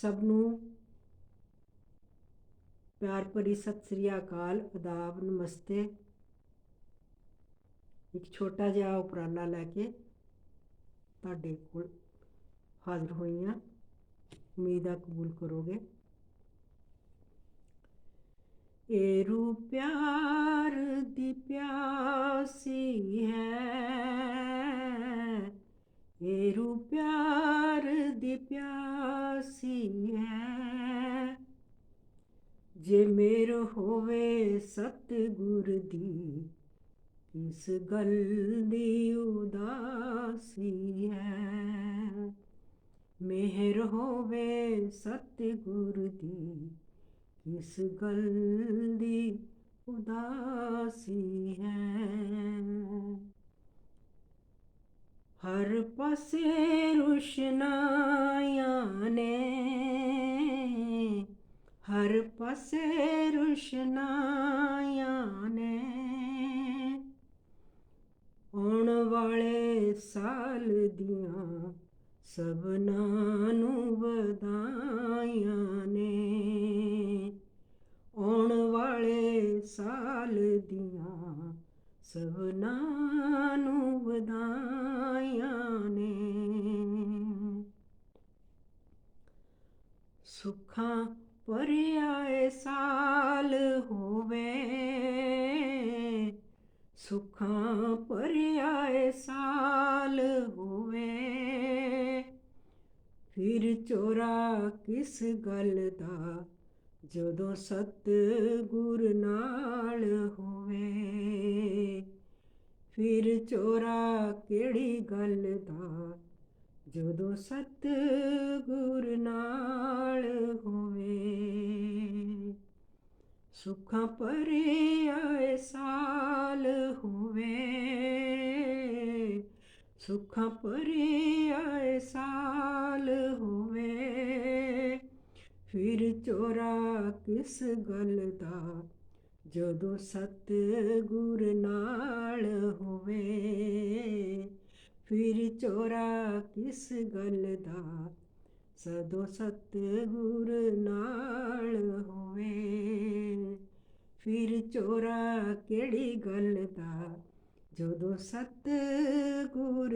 ਸਭ ਨੂੰ ਪਿਆਰ ਭਰੀ ਸਤਿ ਸ੍ਰੀ ਅਕਾਲ ਅਦਾਬ ਨਮਸਤੇ। ਇੱਕ ਛੋਟਾ ਜਿਹਾ ਉਪਰਾਲਾ ਲੈ ਕੇ ਤੁਹਾਡੇ ਕੋਲ ਹਾਜ਼ਰ ਹੋਈ ਹਾਂ। ਉਮੀਦ ਆ ਕਬੂਲ ਕਰੋਗੇ। ਇਹ ਰੂ ਪਿਆਰ ਦੀ ਪਿਆਸੀ ਹੈ। ਇਹ ਰੂ ਪਿਆਰ ਦੀ ਪਿਆਸੀ ਹੈ। ਜੇ ਮੇਰ ਹੋਵੇ ਸਤਿਗੁਰ ਦੀ ਕਿਸ ਗੱਲ ਦੀ ਉਦਾਸੀ ਹੈ। ਮਿਹਰ ਹੋਵੇ ਸਤਿਗੁਰ ਦੀ ਕਿਸ ਗੱਲ ਦੀ ਉਦਾਸੀ ਹੈ। ਹਰ ਪਾਸੇ ਰੁਸ਼ਨਾ ਹਰ ਪਾਸੇ ਨੇ ਆਉਣ ਵਾਲੇ ਸਾਲ ਦੀਆਂ ਸਭਨਾਂ ਨੂੰ ਵਧਾਈਆਂ ਨੇ ਆਉਣ ਵਾਲੇ ਸਾਲ ਦੀਆਂ ਸਭਨਾਂ ਨੂੰ ਵਧਾਈਆਂ ਨੇ ਸੁੱਖਾਂ ਭਰਿਆ ਸਾਲ ਹੋਵੇ। ਸੁੱਖਾਂ ਪਰਿਆਏ ਸਾਲ ਹੋਵੇ। ਫਿਰ ਚੋਰਾ ਕਿਸ ਗੱਲ ਦਾ? ਜਦੋਂ ਸਤ ਗੁਰ ਨਾਲ ਹੋਵੇ। ਫਿਰ ਚੋਰਾ ਕਿਹੜੀ ਗੱਲ ਦਾ? ਜਦੋਂ ਸਤ ਗੁਰ ਨਾਲ ਹੋਵੇ। ਸੁਖਾਂ ਭਰਿਆ ਆਏ ਸਾਲ ਹੋਵੇ। ਸੁਖਾਂ ਭਰਿਆ ਆਏ ਸਾਲ ਹੋਵੇ। ਫਿਰ ਚੋਰਾ ਕਿਸ ਗੱਲ ਦਾ? ਜਦੋਂ ਸਤ ਗੁਰ ਨਾਲ ਹੋਵੇ। ਫਿਰ ਚੋਰਾ ਕਿਸ ਗੱਲ ਦਾ? ਸਦੋ ਸਤ ਗੁਰ ਨਾਲ ਹੋਵੇ। ਫਿਰ ਚੋਰਾ ਕਿਹੜੀ ਗੱਲ ਦਾ? ਜਦੋਂ ਸਤ ਗੁਰ